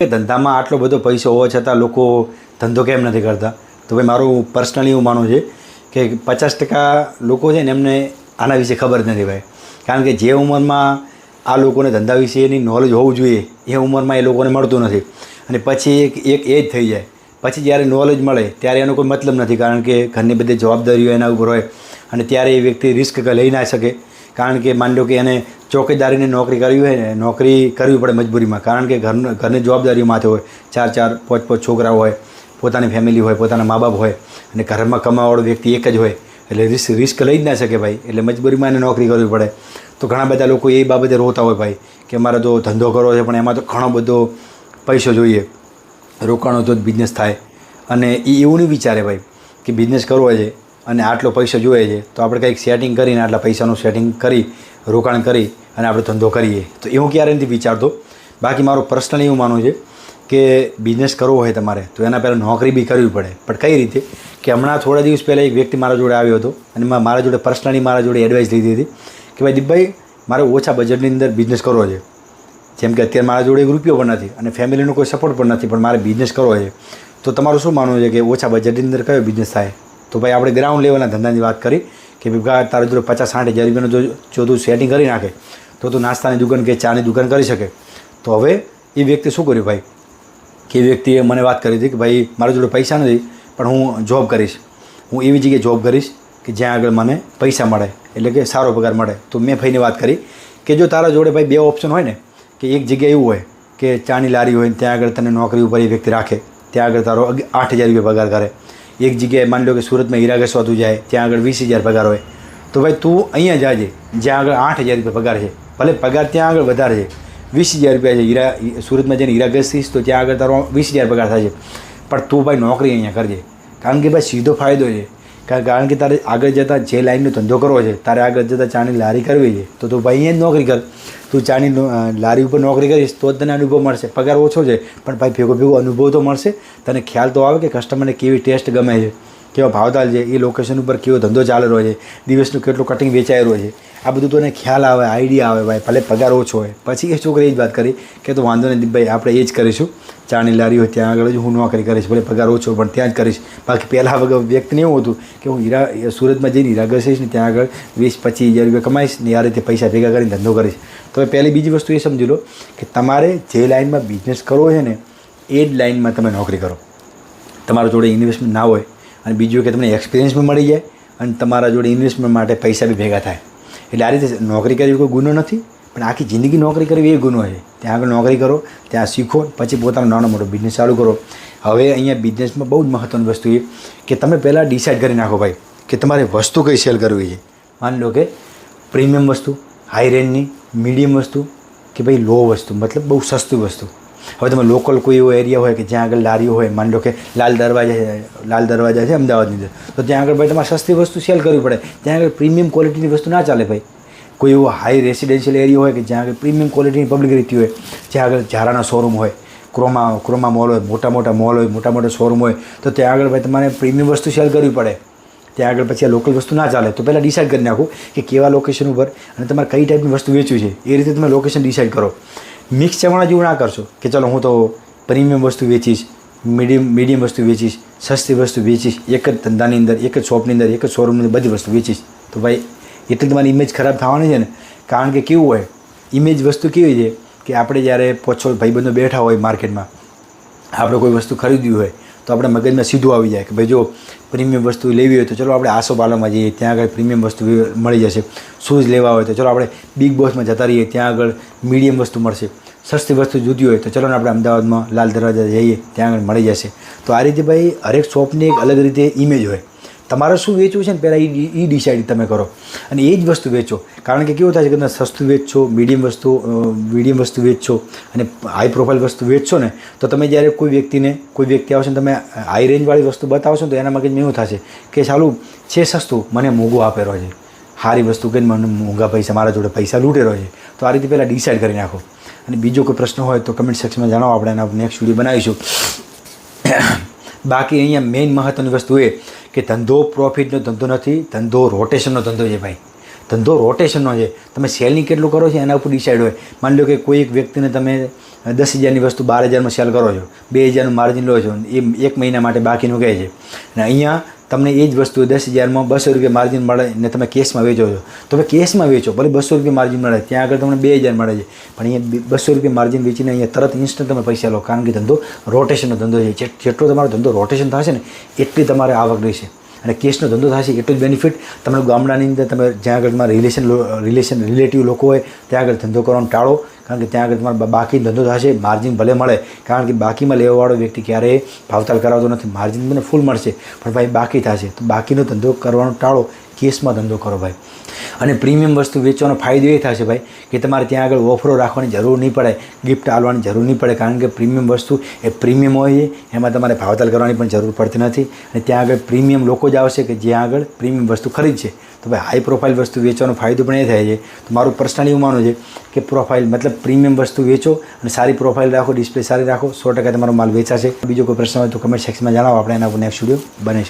કે ધંધામાં આટલો બધો પૈસો હોવા છતાં લોકો ધંધો કેમ નથી કરતા? તો ભાઈ મારું પર્સનલી એવું માનવું છે કે પચાસ ટકા લોકો છે ને એમને આના વિશે ખબર જ નથી ભાઈ. કારણ કે જે ઉંમરમાં આ લોકોને ધંધા વિશેની નોલેજ હોવું જોઈએ, એ ઉંમરમાં એ લોકોને મળતું નથી. અને પછી એક એક એજ થઈ જાય. પછી જ્યારે નોલેજ મળે, ત્યારે એનો કોઈ મતલબ નથી. કારણ કે ઘરની બધી જવાબદારીઓ એના ઉપર હોય અને ત્યારે એ વ્યક્તિ રિસ્ક લઈ ના શકે. કારણ કે માની લો કે એને ચોકીદારીની નોકરી કરવી હોય ને, નોકરી કરવી પડે મજબૂરીમાં. કારણ કે ઘરનું, ઘરની જવાબદારીઓ માથે હોય. ચાર ચાર, પાંચ પાંચ છોકરાઓ હોય, પોતાની ફેમિલી હોય, પોતાના મા બાપ હોય અને ઘરમાં કમાવાવાળો વ્યક્તિ એક જ હોય. એટલે રિસ્ક રિસ્ક લઈ જ ના શકે ભાઈ. એટલે મજબૂરીમાં એને નોકરી કરવી પડે. તો ઘણા બધા લોકો એ બાબતે રોતા હોય ભાઈ, કે અમારે તો ધંધો કરવો છે, પણ એમાં તો ઘણો બધો પૈસો જોઈએ. રોકાણો તો જ બિઝનેસ થાય. અને એ એવું નહીં વિચારે ભાઈ, કે બિઝનેસ કરવો છે અને આટલો પૈસો જોઈએ છે, તો આપણે કંઈક સેટિંગ કરીને આટલા પૈસાનું સેટિંગ કરી, રોકાણ કરી અને આપણે ધંધો કરીએ. તો એવું ક્યારે નથી વિચારતો. બાકી મારું પર્સનલી એવું માનવું છે કે બિઝનેસ કરવો હોય તમારે, તો એના પહેલાં નોકરી બી કરવી પડે. પણ કઈ રીતે? કે હમણાં થોડા દિવસ પહેલાં એક વ્યક્તિ મારા જોડે આવ્યો હતો અને મારા જોડે પર્સનલી મારા જોડે એડવાઇસ લીધી હતી કે ભાઈ દીપભાઈ, મારે ઓછા બજેટની અંદર બિઝનેસ કરવો છે. જેમ કે અત્યારે મારા જોડે એક રૂપિયો પણ નથી અને ફેમિલીનો કોઈ સપોર્ટ પણ નથી, પણ મારે બિઝનેસ કરવો છે. તો તમારું શું માનવું છે કે ઓછા બજેટની અંદર કયો બિઝનેસ થાય? તો ભાઈ આપણે ગ્રાઉન્ડ લેવલના ધંધાની વાત કરી કે ભાઈ તારા જોડે પચાસ સાઠ હજાર રૂપિયાનું જો જો તું સેટિંગ કરી નાખે, તો તું નાસ્તાની દુકાન કે ચાની દુકાન કરી શકે. તો હવે એ વ્યક્તિ શું કર્યું ભાઈ? કે વ્યક્તિએ મને વાત કરી હતી કે ભાઈ, મારા જોડે પૈસા નથી, પણ હું જોબ કરીશ. હું એવી જગ્યાએ જોબ કરીશ કે જ્યાં આગળ મને પૈસા મળે, એટલે કે સારો પગાર મળે. તો મેં ભાઈને વાત કરી કે જો તારા જોડે ભાઈ બે ઓપ્શન હોય ને, કે એક જગ્યાએ એવું હોય કે ચાની લારી હોય ત્યાં આગળ તને નોકરી ઉપર એ વ્યક્તિ રાખે, ત્યાં આગળ તારો આઠ હજાર રૂપિયા પગાર કરે. એક જગ્યાએ માની લો કે સુરતમાં હીરા ઘસવાતું જાય, ત્યાં આગળ વીસ હજાર પગાર હોય. તો ભાઈ તું અહીંયા જાજે, જ્યાં આગળ આઠ હજાર રૂપિયા પગાર છે. ભલે પગાર ત્યાં આગળ વધારે છે. વીસ હજાર રૂપિયા છે હીરા સુરતમાં જઈને હીરા ઘસીશ, તો ત્યાં આગળ તારો વીસ હજાર પગાર થાય છે પણ તું ભાઈ નોકરી અહીંયા કરજે. કારણ કે ભાઈ સીધો ફાયદો છે. કારણ કે તારે આગળ જતાં જે લાઈનનો ધંધો કરવો છે, તારે આગળ જતાં ચાની લારી કરવી છે, તો તું ભાઈ અહીંયા જ નોકરી કર. તું ચાની લારી ઉપર નોકરી કરીશ તો જ તને અનુભવ મળશે. પગાર ઓછો છે, પણ ભાઈ ભેગો ભેગો અનુભવ તો મળશે. તને ખ્યાલ તો આવે કે કસ્ટમરને કેવી ટેસ્ટ ગમે છે. કેવા ભાવતાલ છે, એ લોકેશન ઉપર કેવો ધંધો ચાલી રહ્યો છે, દિવસનું કેટલું કટિંગ વેચાઈ રહ્યો છે, આ બધું તો એને ખ્યાલ આવે આઈડિયા આવે ભાઈ, ભલે પગાર ઓછો હોય. પછી એ છોકરી એ જ વાત કરી કે તો વાંધો નહીં ભાઈ આપણે એ જ કરીશું. ચાણી લારી હોય ત્યાં આગળ જ હું નોકરી કરીશ, ભલે પગાર ઓછો પણ ત્યાં જ કરીશ. બાકી પહેલાં વગર વ્યક્તિને એવું હતું કે હું હીરા સુરતમાં જઈને હીરા ઘસીશ ને ત્યાં આગળ વીસ પચીસ હજાર રૂપિયા કમાઈશ ને આ રીતે પૈસા ભેગા કરીને ધંધો કરીશ. તો પહેલી બીજી વસ્તુ એ સમજી લો કે તમારે જે લાઇનમાં બિઝનેસ કરવો છે ને, એ જ લાઇનમાં તમે નોકરી કરો. તમારા જોડે ઇન્વેસ્ટમેન્ટ ના હોય અને બીજું કે તમને એક્સપિરિયન્સ પણ મળી જાય અને તમારા જોડે ઇન્વેસ્ટમેન્ટ માટે પૈસા બી ભેગા થાય. એટલે આ રીતે નોકરી કરવી કોઈ ગુનો નથી, પણ આખી જિંદગી નોકરી કરવી એ ગુનો છે. ત્યાં આગળ નોકરી કરો, ત્યાં શીખો, પછી પોતાનો નાનો મોટો બિઝનેસ ચાલુ કરો. હવે અહીંયા બિઝનેસમાં બહુ જ મહત્ત્વની વસ્તુ એ કે તમે પહેલાં ડિસાઇડ કરી નાખો ભાઈ કે તમારે વસ્તુ કઈ સેલ કરવી છે. માની લો કે પ્રીમિયમ વસ્તુ હાઈ રેન્જની મીડિયમ વસ્તુ કે ભાઈ લો વસ્તુ, મતલબ બહુ સસ્તી વસ્તુ. હવે તમે લોકલ કોઈ એવો એરિયા હોય કે જ્યાં આગળ લારીઓ હોય, માની લો કે લાલ દરવાજા છે, લાલ દરવાજા છે અમદાવાદની અંદર, તો ત્યાં આગળ ભાઈ તમારે સસ્તી વસ્તુ સેલ કરવી પડે. ત્યાં આગળ પ્રીમિયમ ક્વોલિટીની વસ્તુ ના ચાલે ભાઈ. કોઈ એવો હાઈ રેસિડેન્શિયલ એરિયા હોય કે જ્યાં આગળ પ્રીમિયમ ક્વોલિટીની પબ્લિક રહેતી હોય, જ્યાં આગળ ઝારાના શોરૂમ હોય, ક્રોમા ક્રોમા મોલ હોય, મોટા મોટા મોલ હોય, મોટા મોટા શોરૂમ હોય, તો ત્યાં આગળ ભાઈ તમારે પ્રીમિયમ વસ્તુ સેલ કરવી પડે. ત્યાં આગળ પછી આ લોકલ વસ્તુ ના ચાલે. તો પહેલાં ડિસાઇડ કરી નાખો કે કેવા લોકેશન ઉપર અને તમારે કઈ ટાઈપની વસ્તુ વેચવી છે. એ રીતે તમે લોકેશન ડિસાઇડ કરો. મિક્સ ચવાણા જેવું ના કરશો કે ચલો હું તો પ્રીમિયમ વસ્તુ વેચીશ, મીડિયમ મીડિયમ વસ્તુ વેચીશ, સસ્તી વસ્તુ વેચીશ, એક જ ધંધાની અંદર, એક જ શોપની અંદર, એક જ શોરૂમની બધી વસ્તુ વેચીશ. તો ભાઈ, એટલી તમારી ઇમેજ ખરાબ થવાની છે ને? કારણ કે કેવું હોય ઇમેજ વસ્તુ કેવી છે કે આપણે જ્યારે પોછો ભાઈબંધો બેઠા હોય માર્કેટમાં આપણે કોઈ વસ્તુ ખરીદવી હોય તો આપણે મગજમાં સીધું આવી જાય કે ભાઈ જો પ્રીમિયમ વસ્તુ લેવી હોય તો ચલો આપણે આસોપાલોમાં જઈએ, ત્યાં આગળ પ્રીમિયમ વસ્તુ મળી જશે. શૂઝ લેવા હોય તો ચલો આપણે બિગ બોસમાં જતા રહીએ, ત્યાં આગળ મીડિયમ વસ્તુ મળશે. સસ્તી વસ્તુ જુદી હોય તો ચલો આપણે અમદાવાદમાં લાલ દરવાજા જઈએ, ત્યાં આગળ મળી જશે. તો આ રીતે ભાઈ હરેક શોપની એક અલગ રીતે ઇમેજ હોય. તમારે શું વેચવું છે ને પહેલાં એ એ ડિસાઇડ તમે કરો. અને એ જ વસ્તુ વેચો. કારણ કે કેવું થાય છે કે તમે સસ્તું વેચશો મીડિયમ વસ્તુ મીડિયમ વસ્તુ વેચશો અને હાઈ પ્રોફાઇલ વસ્તુ વેચશો ને, તો તમે જ્યારે કોઈ વ્યક્તિને, કોઈ વ્યક્તિ આવશે ને તમે હાઈ રેન્જવાળી વસ્તુ બતાવશો ને, તો એના મગજમાં એવું થશે કે ચાલું છે સસ્તું, મને મોંઘું આપેલો છે. સારી વસ્તુ કે મને મોંઘા પૈસા, મારા જોડે પૈસા લૂંટેલો છે. તો આ રીતે પહેલાં ડિસાઇડ કરી નાખો. અને બીજો કોઈ પ્રશ્ન હોય તો કમેન્ટ સેક્શનમાં જણાવો. આપણે એના નેક્સ્ટ વીડિયો બનાવીશું. બાકી અહીંયા મેઇન મહત્ત્વની વસ્તુ એ કે ધંધો પ્રોફિટનો ધંધો નથી, ધંધો રોટેશનનો ધંધો છે ભાઈ. ધંધો રોટેશનનો છે. તમે સેલિંગ કેટલું કરો છો, એના ઉપર ડિસાઇડ હોય. માની લો કે કોઈ એક વ્યક્તિને તમે દસ હજારની વસ્તુ બાર હજારમાં સેલ કરો છો, બે હજારનું માર્જિન લો છો, એ એક મહિના માટે બાકીનું કહે છે. અને અહીંયા તમને એ જ વસ્તુ દસ હજારમાં બસો રૂપિયા માર્જિન મળે ને તમે કેસમાં વેચો છો. તો હવે કેસમાં વેચો, ભલે બસો રૂપિયા માર્જિન મળે, ત્યાં આગળ તમને બે હજાર મળે છે. પણ અહીંયા બસો રૂપિયા માર્જિન વેચીને અહીંયા તરત ઇન્સ્ટન્ટ તમે પૈસા લો, કારણ કે ધંધો રોટેશનનો ધંધો છે. જેટલો તમારો ધંધો રોટેશન થશે ને, એટલી તમારે આવક રહેશે. અને કેશનો ધંધો થશે, એટલું જ બેનિફિટ તમને ગામડાની અંદર તમે જ્યાં આગળ તમારા રિલેશન રિલેશન રિલેટિવ લોકો હોય, ત્યાં આગળ ધંધો કરવાનો ટાળો. કારણ કે ત્યાં આગળ તમારે બાકી ધંધો થશે માર્જિન ભલે મળે, કારણ કે બાકીમાં લેવાવાળો વ્યક્તિ ક્યારેય ભાવતાલ કરાવતો નથી. માર્જિન મને ફૂલ મળશે. પણ ભાઈ બાકી થશે. તો બાકીનો ધંધો કરવાનો ટાળો, કેસમાં ધંધો કરો ભાઈ. અને પ્રીમિયમ વસ્તુ વેચવાનો ફાયદો એ થશે ભાઈ, કે તમારે ત્યાં આગળ ઓફરો રાખવાની જરૂર નહીં પડે ગિફ્ટ આલવાની જરૂર નહીં પડે, કારણ કે પ્રીમિયમ વસ્તુ એ પ્રીમિયમ હોય, એમાં તમારે ભાવતાલ કરવાની પણ જરૂર પડતી નથી. અને ત્યાં આગળ પ્રીમિયમ લોકો જ આવશે કે જ્યાં આગળ પ્રીમિયમ વસ્તુ ખરીદશે. તો ભાઈ હાઈ પ્રોફાઇલ વસ્તુ વેચવાનો ફાયદો પણ એ થાય છે. તો મારું પર્સનલી એવું માનવું છે કે પ્રોફાઇલ મતલબ પ્રીમિયમ વસ્તુ વેચો અને સારી પ્રોફાઇલ રાખો ડિસ્પ્લે સારી રાખો, સો ટકા તમારો માલ વેચાશે. બીજો કોઈ પ્રશ્ન હોય તો કમેન્ટ સેક્શનમાં જણાવો. આપણે એના ઉપર નેક્સ્ટ વીડિયો બને